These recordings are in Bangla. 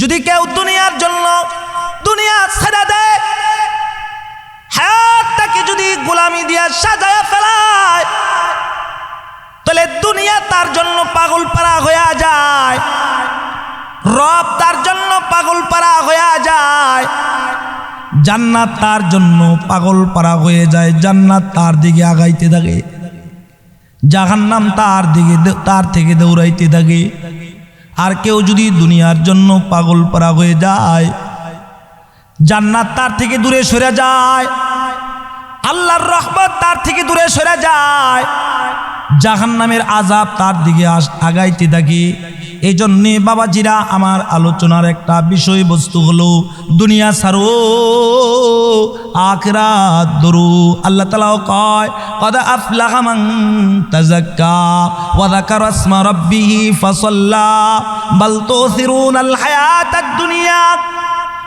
যদি কেউ দুনিয়ার জন্য দুনিয়া ছেড়ে দেয়, হায়াতটাকে যদি গোলামি দিয়া সাজায় ফেলায়, তাহলে দুনিয়া তার জন্য পাগল পারা হয়ে যায়, রব তার জন্য পাগল পারা হয়ে যায়, জান্নাত তার জন্য পাগল পারা হয়ে যায়, জান্নাত তার দিকে আগাইতে থাকে, জাহান্নাম তার দিকে তার থেকে দৌড়াইতে থাকে। আর কেউ যদি দুনিয়ার জন্য পাগল পারা হয়ে যায়, জান্নাত তার থেকে দূরে সরে যায়, আল্লাহর রহমত তার থেকে দূরে সরে যায়, জাহান্নামের আজাব তার দিকে আগাইতে থাকে। এই জন্যে বাবাজিরা আমার আলোচনার একটা বিষয়বস্তু হলো, দুনিয়া সারো আখরাত দরু আল্লাহ তালাও কয়, কদা আফলাহা তাজাক্কা তাযাক্কা ওয়া রব্বিহি ইসমা রাব্বিহি ফাসাল্লা, বাল তুসিরুনাল হায়াতাদ দুনিয়া।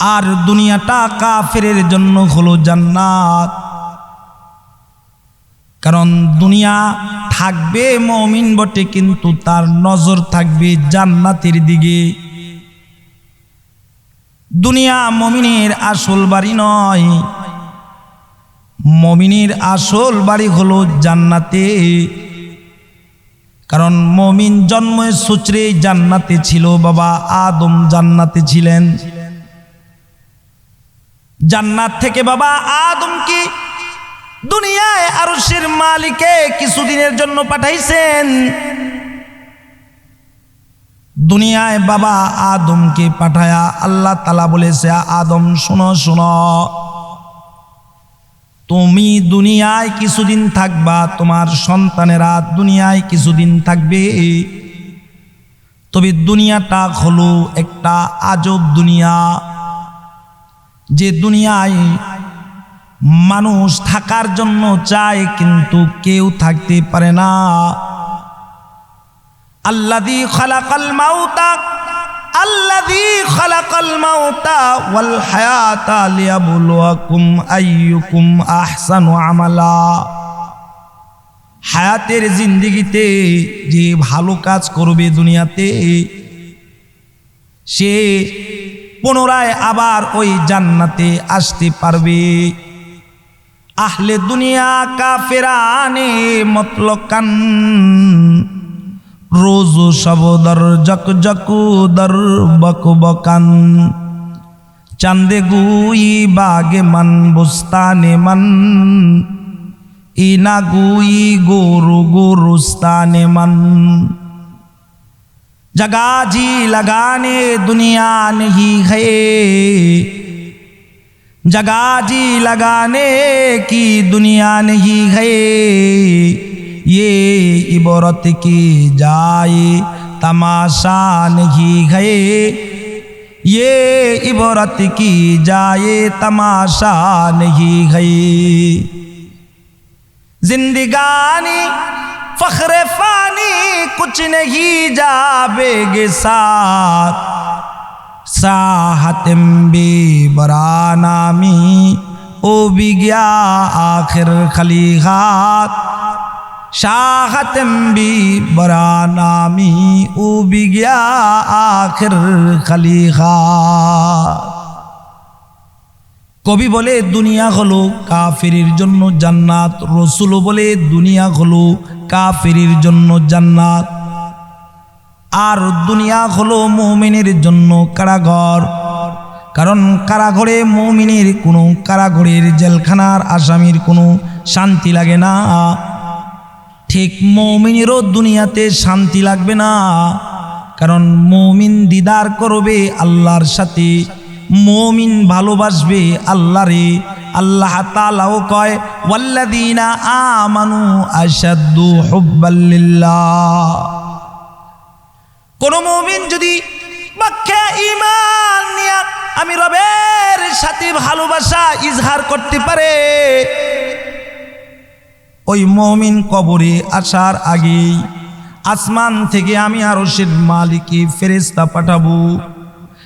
আর দুনিয়াটা কাফেরের জন্য হলো জান্নাত। কারণ দুনিয়া থাকবে, মমিন বটে, কিন্তু তার নজর থাকবে জান্নাতের দিকে। দুনিয়া মমিনের আসল বাড়ি নয়, মমিনের আসল বাড়ি হলো জান্নাতে। কারণ মমিন জন্মের সূত্রে জান্নাতে ছিল, বাবা আদম জান্নাতে ছিলেন। জান্নাত থেকে বাবা আদমকে দুনিয়ায় আরশের মালিকে কিছুদিনের জন্য পাঠাইছেন? দুনিয়ায় বাবা আদমকে পাঠায়া আল্লাহ তালা বলেছে, আদম, শোনো শোনো। তুমি দুনিয়ায় কিছুদিন থাকবা, তোমার সন্তানেরা দুনিয়ায় কিছুদিন থাকবে। তবে দুনিয়াটা হলো একটা আজব দুনিয়া। যে দুনিয়ায় মানুষ থাকার জন্য চায়, কিন্তু কেউ থাকতে পারে না। আল্লাদি খালাকাল মাউতা, আল্লাদি খালাকাল মাউতা, ওয়াল হায়াতা লিয়াবলুয়াকুম আইয়ুকুম আহসানু আমালা। হায়াতের জিন্দিগিতে যে ভালো কাজ করবে দুনিয়াতে, সে পুনরায় আবার ওই জান্নাতে আসতে পারবে। আহলে দুনিয়া কাফেরানে মতলকান। রোজ সবদর জক জকু দর বক বকান চান্দে গুই বাগে মন, বুস্তানে মন। ইনা গুই গোরু গোরুস্তানে মন। जगा जी लगाने दुनिया नहीं है। जगा जी लगाने की दुनिया नहीं है। ये इबरत की जाए तमाशा नहीं है। ये इबरत की जाए तमाशा नहीं है। जिंदगानी فخر فانی کچھ نہیں جا گے ساتھ۔ ساحتم بھی برا نامی او بھی گیا آخر خلیغات۔ شاہتم بھی برا نامی او بھی گیا آخر خلیغات۔ কবি বলে, দুনিয়া হলো কাফেরির জন্য জান্নাত। রসুল বলে, দুনিয়া হলো কাফেরির জন্য জান্নাত। আর দুনিয়া হলো মৌমিনের জন্য কারাঘর কারণ কারাঘরে মৌমিনের কোনো কারাঘরের জেলখানার আসামির কোনো শান্তি লাগে না। ঠিক মৌমিনেরও দুনিয়াতে শান্তি লাগবে না। কারণ মৌমিন দিদার করবে আল্লাহর সাথে। মৌমিন ভালোবাসবে আল্লাহরে। আল্লাহ তালাও কয় ওয়াল্লাদিনা আমানু আশাদ্দু হুব্বাল্লিল্লাহ কোন মৌমিন যদি বাক্যা ইমান নিয়া আমি রবের সাথে ভালোবাসা ইজহার করতে পারে, ওই মমিন কবরে আসার আগেই আসমান থেকে আমি আরও সে মালিকে ফেরেস্তা পাঠাবো।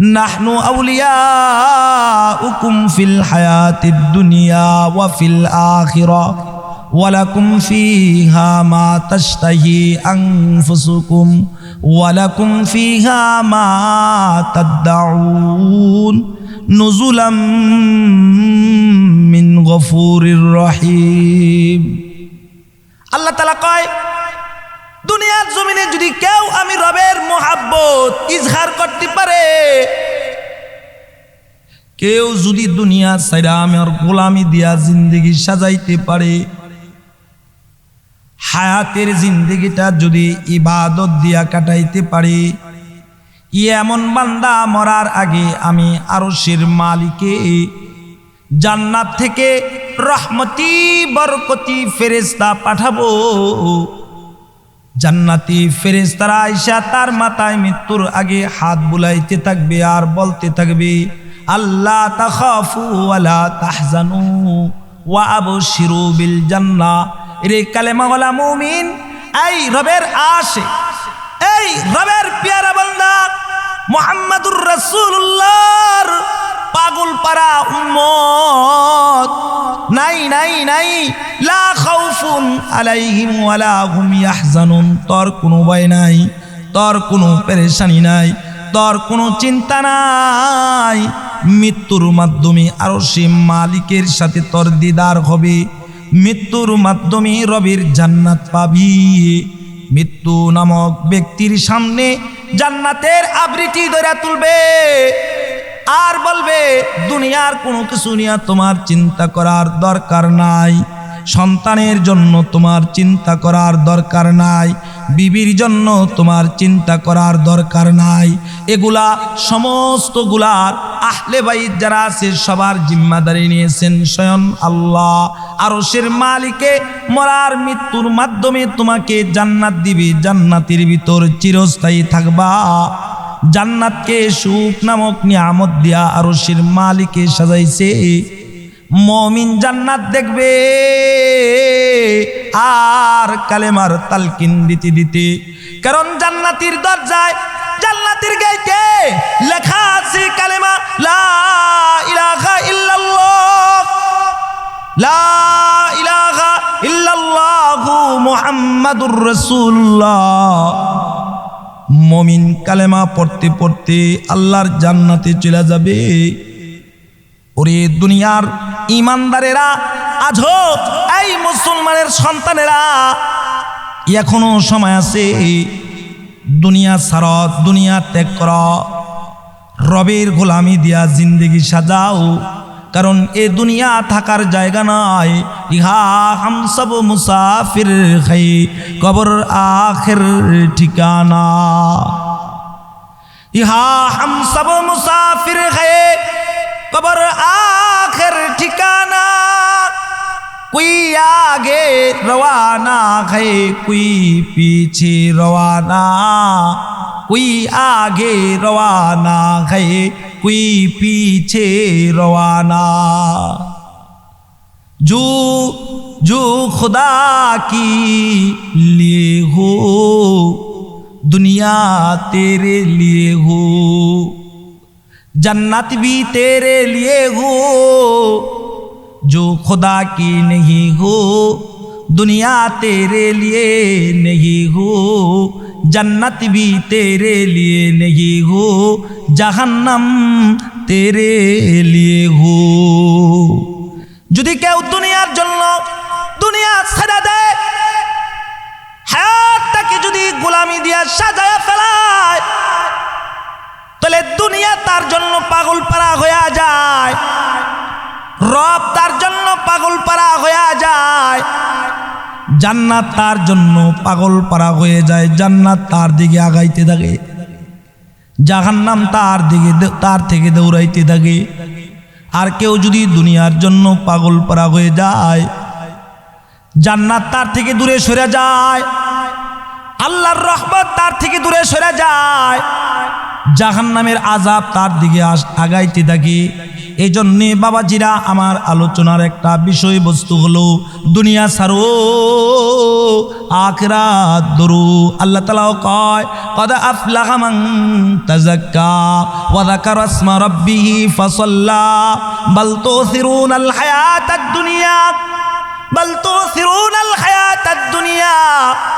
نحن أولياؤكم في الحياة الدنيا وفي الآخرة ولكم فيها ما تشتهي أنفسكم ولكم فيها ما تدعون نزلا من غفور رحيم. الله تعالى قائل জমিনে যদি কেউ আমি রবের মোহাব্বত ইজহার করতে পারে, কেউ যদি দুনিয়া সাইরা আমার গোলামি দিয়া জিন্দগি সাজাইতে পারে, হায়াতের জিন্দগিটা যদি ইবাদত দিয়া কাটাইতে পারে, ই এমন বান্দা মরার আগে আমি আরশের মালিকে জান্নাত থেকে রহমতি, বরকতি ফেরেস্তা পাঠাবো। জান্নাতি ফেরেস্তারা আইসা তার মাথায় মৃত্যুর আগে হাত বুলাইতে থাকবে আর বলতে থাকবে আল্লাহ তাখাফু ওয়ালা তাহজানু ওয়া আবশিরু বিল জান্নাহ রে কালেমা ওয়ালা মুমিন, এই রবের আশে, এই রবের পিয়ারা বান্দা মুহাম্মাদুর রাসূলুল্লাহর পাগল পারা উম্মত। নাই নাই নাই। লা খাউফুন আলাইহিম ওয়ালা হুম ইয়াহজানুন। তোর কোনো ভয় নাই, তোর কোনো পেরেশানি নাই, তোর কোনো চিন্তা নাই। মৃত্যুর মাধ্যমে আরও সে মালিকের সাথে তোর দিদার হবে। মৃত্যুর মাধ্যমে রবির জান্নাত পাবি। মৃত্যু নামক ব্যক্তির সামনে জান্নাতের আবৃত্তি ধরে তুলবে। আর বলবে, দুনিয়ার কোনো কিছু নিয়ে তোমার চিন্তা করার দরকার নাই। সন্তানের জন্য তোমার চিন্তা করার দরকার নাই। বিবির জন্য তোমার চিন্তা করার দরকার নাই। এগুলা সমস্তগুলার আহলে বাইত যারা আছে, সবার জিম্মাদারি নিয়েছেন স্বয়ং আল্লাহ। আরশের মালিকে মরার মৃত্যুর মাধ্যমে তোমাকে জান্নাত দিবে। জান্নাতের ভিতর চিরস্থায়ী থাকবা। জান্নাতকে সুখ নামক নিয়ামত দিয়া আরশের মালিকে সাজাইছে। মমিন জান্নাত দেখবে, আর কালেমার তালকিন দিতে দিতে। কারণ জান্নাতির দরজায় জান্নাতির গাইতে লেখা আছে কালেমা, লা ইলাহা ইল্লাল্লাহ। লা ইলাহা ইল্লাল্লাহু মুহাম্মাদুর রাসূলুল্লাহ। মমিন কালেমা পড়তে পড়তে আল্লাহর জান্নাতে চলে যাবে। ওরে দুনিয়ার ইমানদারেরা আজও এই মুসলমানের সন্তানেরা, এখনও সময় আছে, দুনিয়া সার দুনিয়া ত্যাগ কর, রবের গোলামি দিয়া জিন্দগি সাজাও। কারণ এ দুনিয়া থাকার জায়গা নাই। ইহা হাম সব মুসাফির খাই, কবর আখের ঠিকানা। ইহা হাম সব মুসাফির খাই, কবর আখের ঠিকানা। কুই আগে রওয়ানা খাই, কুই পিছে রওয়ানা। কুই আগে রওয়ানা খাই کوئی پیچھے روانہ جو جو خدا کی لیے ہو دنیا تیرے لیے ہو جنت بھی تیرے لیے ہو جو خدا کی نہیں ہو دنیا تیرے لیے نہیں ہو जन्नत भी तेरे लिए नहीं हो जहन्नम तेरे लिए हो যদি কেউ দুনিয়ার জন্য দুনিয়া ছেড়ে দেয় হায়াতটাকে যদি গোলামি দিয়া সাজায় ফেলায় তাহলে দুনিয়া তার জন্য পাগল পারা হয়ে যায় রব তার জন্য পাগল পারা হয়ে যায় জান্নাত তার জন্য পাগল পারা হয়ে যায়, জান্নাত তার দিকে আগাইতে থাকে। জাহান্নাম তার দিকে তার থেকে দৌড়াইতে থাকে। আর কেউ যদি দুনিয়ার জন্য পাগল পারা হয়ে যায়, জান্নাত তার থেকে দূরে সরে যায়, আল্লাহর রহমত তার থেকে দূরে সরে যায়, জাহান্নামের আজাব তার দিকে আগাইতে থাকে। এই জন্যে বাবাজিরা আমার আলোচনার একটা বিষয়বস্তু হলো দুনিয়া সারো আখরাত দরু আল্লাহ তালাও কয় কদা আফলাহা মান তাযাক্কা ওয়া যাকারা ইসমা রাব্বিহি ফাসাল্লা বাল তুসিরুনাল হায়াতাদ দুনিয়া بل تؤثرون الحياة الدنيا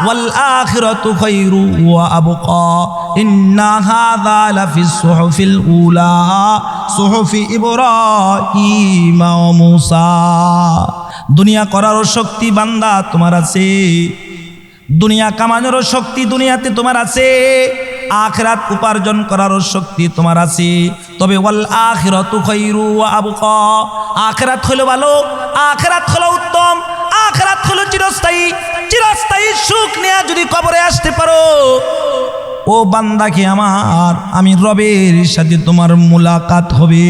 والآخرة خير وأبقى إن هذا لفي الصحف الأولى সোহফি ইব্রাহিম দুনিয়া করারও শক্তি বান্দা তোমার আছে। দুনিয়া কামানোর শক্তি দুনিয়াতে তোমার আছে। আখরাত উপার্জন করারও শক্তি তোমার আছে। তবে ওয়াল আখরাতু খৈরু আবুক। আখরাত হলো ভালো, আখরাত হলো উত্তম, আখরাত হলো চিরস্থায়ী। চিরস্থায়ী সুখ নেয়া যদি কবরে আসতে পারো ও বান্দাকে আমার? আমি রবের সাথে তোমার মোলাকাত হবে।